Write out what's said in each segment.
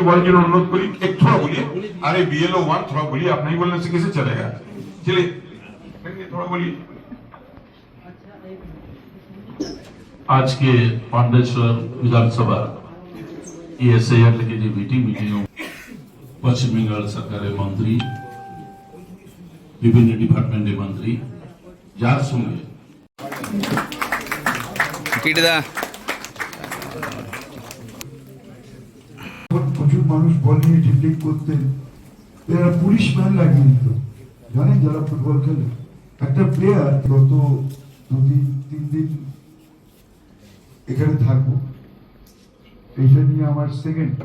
जी बोले जिन्होंने अनुरोध बोली, एक थोड़ा बोलिए अरे बी एल ओ वन थोड़ा बोलिए आप नहीं बोलने से कैसे चलेगा? चलिए थोड़ा बोलिए आज के पांडेश्वर विधानसभा ईएसएल की जो मीटिंग मीटिंग पश्चिम बंगाल सरकार मंत्री, विभिन्न डिपार्टमेंट मंत्री जार संगे প্রচুর মানুষ বল নিয়ে ড্রিবলিং করতেন এরা পুলিশ ম্যান লাগিয়ে দিত, জানেন যারা ফুটবল খেলে? একটা প্লেয়ার গত তিন দিন এখানে থাকব। এইটা নিয়ে আমার সেকেন্ড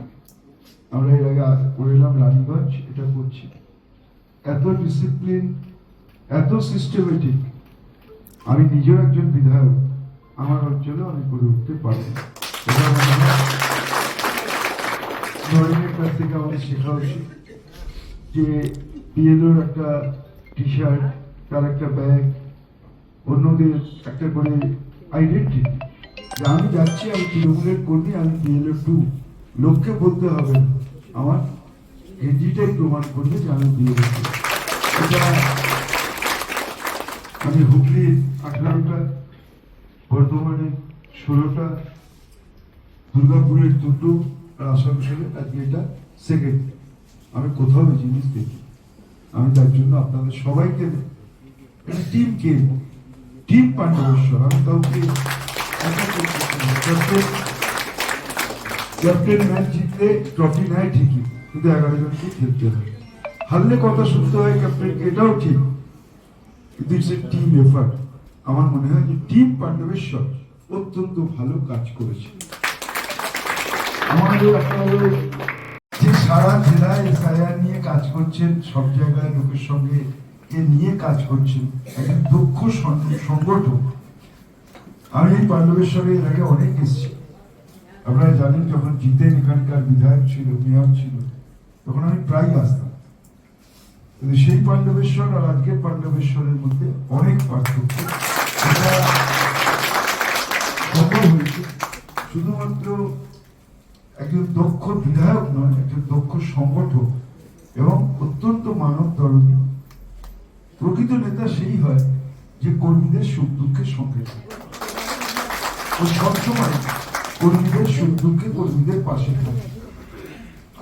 আমরা এর আগে রানীগঞ্জ, এটা করছি। এত ডিসিপ্লিন এত সিস্টেমেটিক আমি নিজেও একজন বিধায়ক, আমার অঞ্চলে আমি করে উঠতে পারব। থেকে আমাদের শেখা উচিত যে বিএলওর একটা টি শার্ট তার একটা ব্যাগ অন্যদের একটা করে আইডেন্টিটি যে আমি যাচ্ছি, আমি তৃণমূলের কর্মী, আমি বিএলও টু লোককে বলতে হবে। আমার গেঞ্জিটাই প্রমাণ করবে যে আমি টু এটা আমি হুগলির আঠারোটা বর্ধমানে ষোলোটা, দুর্গাপুরের দুটো আসানসোলে আজকে এটা সেকেন্ড আমি কোথাও জিনিস দেখি। আমি তার জন্য আপনাদের সবাইকে টিম গেম টিম পাণ্ডবেশ্বর, আমি কাউকে। ক্যাপ্টেন ম্যাচ জিতলে ট্রফি নেয় ঠিকই, কিন্তু এগারো জনকে খেলতে হয়। হারলে কথা শুনতে হয় ক্যাপ্টেনকে এটাও ঠিক। কিন্তু ইটস এ টিম এফার্ট আমার মনে হয় যে টিম পাণ্ডবেশ্বর অত্যন্ত ভালো কাজ করেছে। যে সারা জেলায় এসআইআর নিয়ে কাজ করছেন, সব জায়গায় লোকের সঙ্গে এ নিয়ে কাজ করছেন একজন দক্ষ সংগঠক আমি পাণ্ডবেশ্বরে এর আগে অনেক এসেছি। আপনারা জানেন, যখন জিতেন এখানকার বিধায়ক ছিল, মেয়র ছিল, তখন আমি প্রায় আসতাম। কিন্তু সেই পাণ্ডবেশ্বর আর আজকের পাণ্ডবেশ্বরের মধ্যে অনেক পার্থক্য। শুধুমাত্র একজন দক্ষ বিধায়ক নয় একজন দক্ষ সংগঠক এবং অত্যন্ত মানব দরদী প্রকৃত নেতা সেই হয় যে কর্মীদের সুখ দুঃখের সঙ্গে সবসময় কর্মীদের সুখ দুঃখে কর্মীদের পাশে থাকে।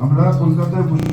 আমরা কলকাতায় বসে